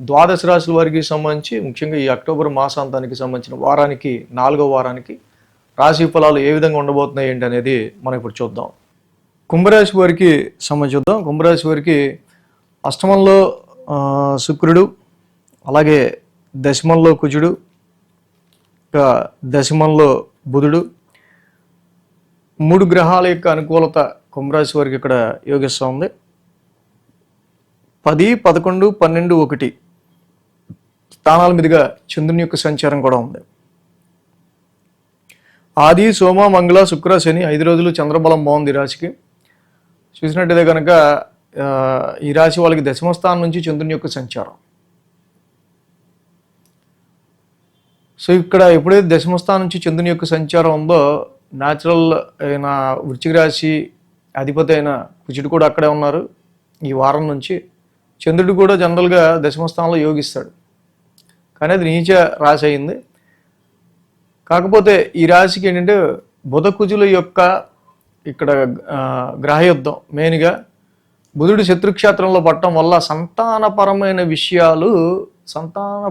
ద్వాదశ రాశుల వారికి సంబంధించి ముఖ్యంగా ఈ అక్టోబర్ మాసాంతానికి సంబంధించిన వారానికి నాలుగో వారానికి రాశి ఫలాలు ఏ విధంగా ఉండబోతున్నాయి ఏంటి అనేది మనం ఇప్పుడు చూద్దాం. కుంభరాశి వారికి సంబంధించి చూద్దాం. కుంభరాశి వారికి అష్టమంలో శుక్రుడు అలాగే దశమంలో కుజుడు ఇంకా దశమంలో బుధుడు. మూడు గ్రహాల యొక్క అనుకూలత కుంభరాశి వారికి ఇక్కడ యోగిస్తూ ఉంది. పది పదకొండు పన్నెండు ఒకటి. స్థానాల మీదుగా చంద్రుని యొక్క సంచారం కూడా ఉంది. ఆది సోమ మంగళ శుక్ర శని ఐదు రోజులు చంద్రబలం బాగుంది ఈ రాశికి. చూసినట్టయితే కనుక ఈ రాశి వాళ్ళకి దశమ స్థానం నుంచి చంద్రుని యొక్క సంచారం. సో ఇక్కడ ఎప్పుడైతే దశమ స్థానం నుంచి చంద్రుని యొక్క సంచారం ఉందో న్యాచురల్ అయిన వృచ్చిక రాశి అధిపతి అయిన కుజుడు కూడా అక్కడే ఉన్నారు. ఈ వారం నుంచి చంద్రుడు కూడా జనరల్గా దశమ స్థానంలో యోగిస్తాడు. అనేది నీచ రాశి అయింది. కాకపోతే ఈ రాశికి ఏంటంటే బుధ కుజుల యొక్క ఇక్కడ గ్రహయుద్ధం మెయిన్గా బుధుడు శత్రుక్షేత్రంలో పట్టడం వల్ల సంతానపరమైన విషయాలు సంతాన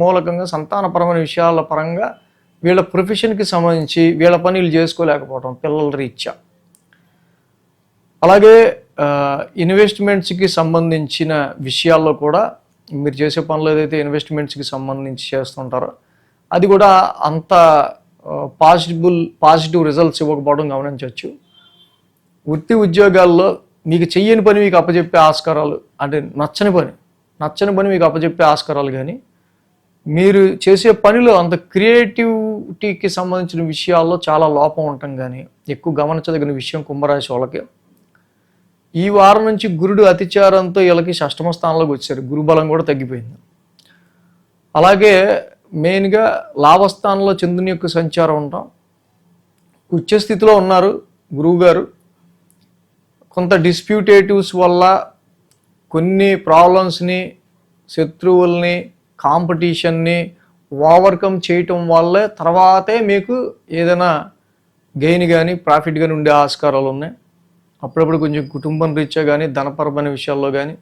మూలకంగా సంతానపరమైన విషయాల పరంగా వీళ్ళ ప్రొఫెషన్కి సంబంధించి వీళ్ళ పనులు చేసుకోలేకపోవడం పిల్లల రీత్యా. అలాగే ఇన్వెస్ట్మెంట్స్కి సంబంధించిన విషయాల్లో కూడా మీరు చేసే పనులు ఏదైతే ఇన్వెస్ట్మెంట్స్కి సంబంధించి చేస్తుంటారో అది కూడా అంత పాజిటిబుల్ పాజిటివ్ రిజల్ట్స్ ఇవ్వకపోవడం గమనించవచ్చు. వృత్తి ఉద్యోగాల్లో మీకు చెయ్యని పని మీకు అప్పచెప్పే ఆస్కారాలు అంటే నచ్చని పని నచ్చని పని మీకు అప్పచెప్పే ఆస్కారాలు కానీ మీరు చేసే పనిలో అంత క్రియేటివిటీకి సంబంధించిన విషయాల్లో చాలా లోపం ఉండటం కానీ ఎక్కువ గమనించదగిన విషయం కుంభరాశి వాళ్ళకి ఈ వారం నుంచి గురుడు అతిచారంతో వీళ్ళకి షష్టమ స్థానంలోకి వచ్చారు. గురుబలం కూడా తగ్గిపోయింది. అలాగే మెయిన్గా లాభస్థానంలో చంద్రుని యొక్క సంచారం ఉంటాం ఉచ్చస్థితిలో ఉన్నారు గురువు గారు కొంత డిస్ప్యూటేటివ్స్ వల్ల కొన్ని ప్రాబ్లమ్స్ని శత్రువుల్ని కాంపిటీషన్ని ఓవర్కమ్ చేయటం వల్లే తర్వాతే మీకు ఏదైనా గెయిన్ కానీ ప్రాఫిట్ కానీ ఉండే ఆస్కారాలు ఉన్నాయి. అప్పుడప్పుడు కొంచెం కుటుంబం రీత్యా కానీ ధనపరమైన విషయాల్లో కానీ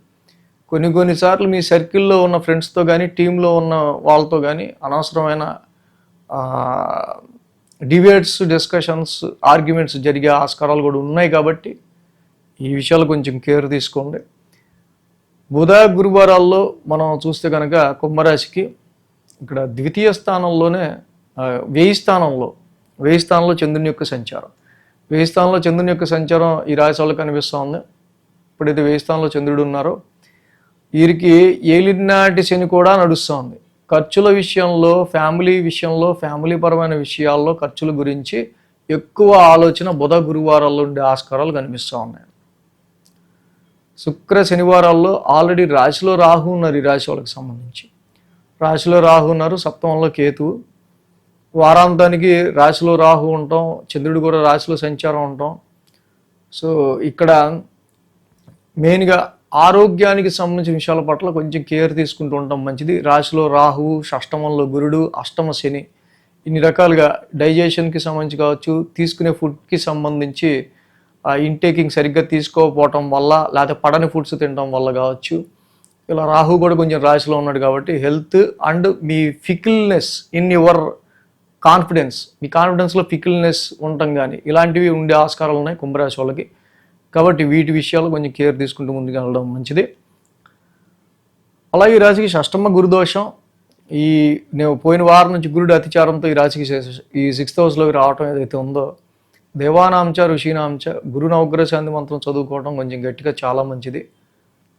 కొన్ని కొన్నిసార్లు మీ సర్కిల్లో ఉన్న ఫ్రెండ్స్తో కానీ టీంలో ఉన్న వాళ్ళతో కానీ అనవసరమైన డిబేట్స్ డిస్కషన్స్ ఆర్గ్యుమెంట్స్ జరిగే ఆస్కారాలు కూడా ఉన్నాయి కాబట్టి ఈ విషయాలు కొంచెం కేర్ తీసుకోండి. బుధ గురువారాల్లో మనం చూస్తే కనుక కుంభరాశికి ఇక్కడ ద్వితీయ స్థానంలోనే వేయి వెయ్యి స్థానంలో వెయ్యి స్థానంలో చంద్రుని యొక్క సంచారం. వేయి స్థానంలో చంద్రుని యొక్క సంచారం ఈ రాశి వాళ్ళకి కనిపిస్తూ ఇప్పుడైతే వేయి స్థానంలో చంద్రుడు ఉన్నారో. వీరికి ఏలినాటి శని కూడా నడుస్తోంది ఖర్చుల విషయంలో ఫ్యామిలీ విషయంలో ఫ్యామిలీ పరమైన విషయాల్లో ఖర్చుల గురించి ఎక్కువ ఆలోచన బుధ గురువారాల్లో ఉండే ఆస్కారాలు కనిపిస్తూ ఉన్నాయి. శుక్ర శనివారాల్లో ఆల్రెడీ రాశిలో రాహు ఉన్నారు ఈ రాశి వాళ్ళకి సంబంధించి. రాశిలో రాహు ఉన్నారు సప్తమంలో కేతువు. వారాంతానికి రాశిలో రాహు ఉంటాం చంద్రుడు కూడా రాశిలో సంచారం ఉంటాం. సో ఇక్కడ మెయిన్గా ఆరోగ్యానికి సంబంధించిన విషయాల పట్ల కొంచెం కేర్ తీసుకుంటూ ఉంటాం. మంచిది. రాశిలో రాహువు షష్టమంలో గురుడు అష్టమ శని ఇన్ని రకాలుగా డైజెషన్కి సంబంధించి కావచ్చు తీసుకునే ఫుడ్కి సంబంధించి ఇంటేకింగ్ సరిగ్గా తీసుకోకపోవటం వల్ల లేకపోతే పడని ఫుడ్స్ తినడం వల్ల కావచ్చు. ఇలా రాహు కూడా కొంచెం రాశిలో ఉన్నాడు కాబట్టి హెల్త్ అండ్ మీ ఫికిల్నెస్ ఇన్ యువర్ కాన్ఫిడెన్స్. మీ కాన్ఫిడెన్స్లో ఫికిల్నెస్ ఉండటం కానీ ఇలాంటివి ఉండే ఆస్కారాలు ఉన్నాయి కుంభరాశి వాళ్ళకి. కాబట్టి వీటి విషయాలు కొంచెం కేర్ తీసుకుంటూ ముందుకు వెళ్ళడం మంచిది. అలాగే ఈ రాశికి షష్టమ గురుదోషం ఈ నేను పోయిన వారం నుంచి గురుడు అతిచారంతో ఈ రాశికి ఈ సిక్స్త్ హౌస్లోకి రావటం ఏదైతే ఉందో దేవానాంచ ఋషీనాంచ గురు నవగ్రహ శాంతి మంత్రం చదువుకోవడం కొంచెం గట్టిగా చాలా మంచిది.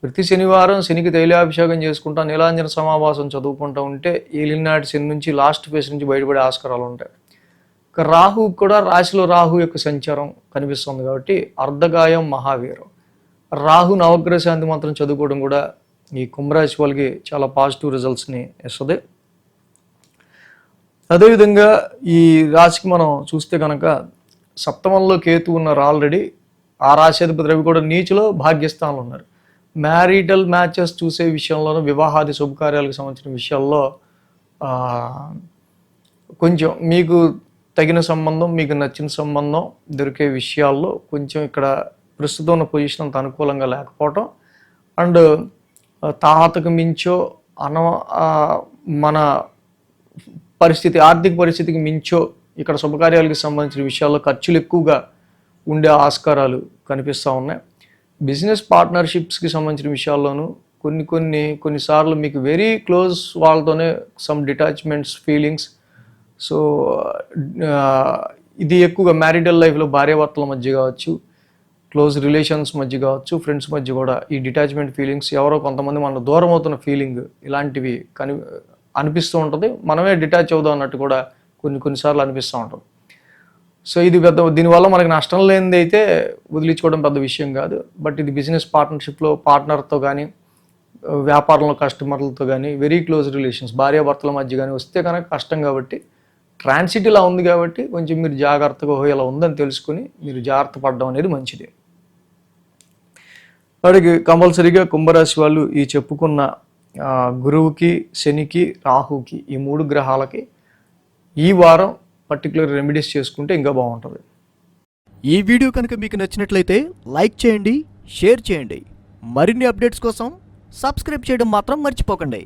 ప్రతి శనివారం శనికి తైలాభిషేకం చేసుకుంటా నీలాంజన సమావాసం చదువుకుంటూ ఉంటే ఏలినాటి శని నుంచి లాస్ట్ ఫేస్ నుంచి బయటపడే ఆస్కారాలు ఉంటాయి. ఇక రాహు కూడా రాశిలో రాహు యొక్క సంచారం కనిపిస్తుంది కాబట్టి అర్ధగాయం మహావీరం. రాహు నవగ్రహ శాంతి మంత్రం చదువుకోవడం కూడా ఈ కుంభరాశి వాళ్ళకి చాలా పాజిటివ్ రిజల్ట్స్ని ఇస్తుంది. అదేవిధంగా ఈ రాశికి మనం చూస్తే కనుక సప్తమంలో కేతు ఉన్నారు ఆల్రెడీ. ఆ రాశాధిపతి రవి కూడా నీచులో భాగ్యస్థానంలో ఉన్నారు. మ్యారిటల్ మ్యాచెస్ చూసే విషయంలోనూ వివాహాది శుభకార్యాలకు సంబంధించిన విషయాల్లో కొంచెం మీకు తగిన సంబంధం మీకు నచ్చిన సంబంధం దొరికే విషయాల్లో కొంచెం ఇక్కడ ప్రస్తుతం ఉన్న పొజిషన్ అంత అనుకూలంగా లేకపోవటం. అండ్ తాహతకు మించో అన మన పరిస్థితి ఆర్థిక పరిస్థితికి మించో ఇక్కడ శుభకార్యాలకు సంబంధించిన విషయాల్లో ఖర్చులు ఎక్కువగా ఉండే ఆస్కారాలు కనిపిస్తూ ఉన్నాయి. బిజినెస్ పార్ట్నర్షిప్స్కి సంబంధించిన విషయాల్లోనూ కొన్ని కొన్ని కొన్నిసార్లు మీకు వెరీ క్లోజ్ వాళ్ళతోనే సమ్ డిటాచ్మెంట్స్ ఫీలింగ్స్. సో ఇది ఎక్కువగా మ్యారిటల్ లైఫ్లో భార్యాభర్తల మధ్య కావచ్చు క్లోజ్ రిలేషన్స్ మధ్య కావచ్చు ఫ్రెండ్స్ మధ్య కూడా ఈ డిటాచ్మెంట్ ఫీలింగ్స్ ఎవరో కొంతమంది మన దూరం అవుతున్న ఫీలింగ్ ఇలాంటివి కని అనిపిస్తూ ఉంటుంది. మనమే డిటాచ్ అవుదాం అన్నట్టు కూడా కొన్ని కొన్నిసార్లు అనిపిస్తూ ఉంటుంది. సో ఇది పెద్ద దీనివల్ల మనకి నష్టం లేనిది అయితే వదిలించుకోవడం పెద్ద విషయం కాదు. బట్ ఇది బిజినెస్ పార్ట్నర్షిప్లో పార్ట్నర్తో కానీ వ్యాపారంలో కస్టమర్లతో కానీ వెరీ క్లోజ్ రిలేషన్స్ భార్యాభర్తల మధ్య కానీ వస్తే కనుక కష్టం కాబట్టి ట్రాన్సిట్ ఇలా ఉంది కాబట్టి కొంచెం మీరు జాగ్రత్తగా "ఓహో, ఇలా ఉందని తెలుసుకుని మీరు జాగ్రత్త పడడం అనేది మంచిది. వాడికి కంపల్సరీగా కుంభరాశి వాళ్ళు ఈ చెప్పుకున్న గురువుకి శనికి రాహుకి ఈ మూడు గ్రహాలకి ఈ వారం పర్టికులర్ రెమెడీస్ చేసుకుంటే ఇంకా బాగుంటుంది. ఈ వీడియో కనుక మీకు నచ్చినట్లయితే లైక్ చేయండి షేర్ చేయండి. మరిన్ని అప్డేట్స్ కోసం సబ్స్క్రైబ్ చేయడం మాత్రం మర్చిపోకండి.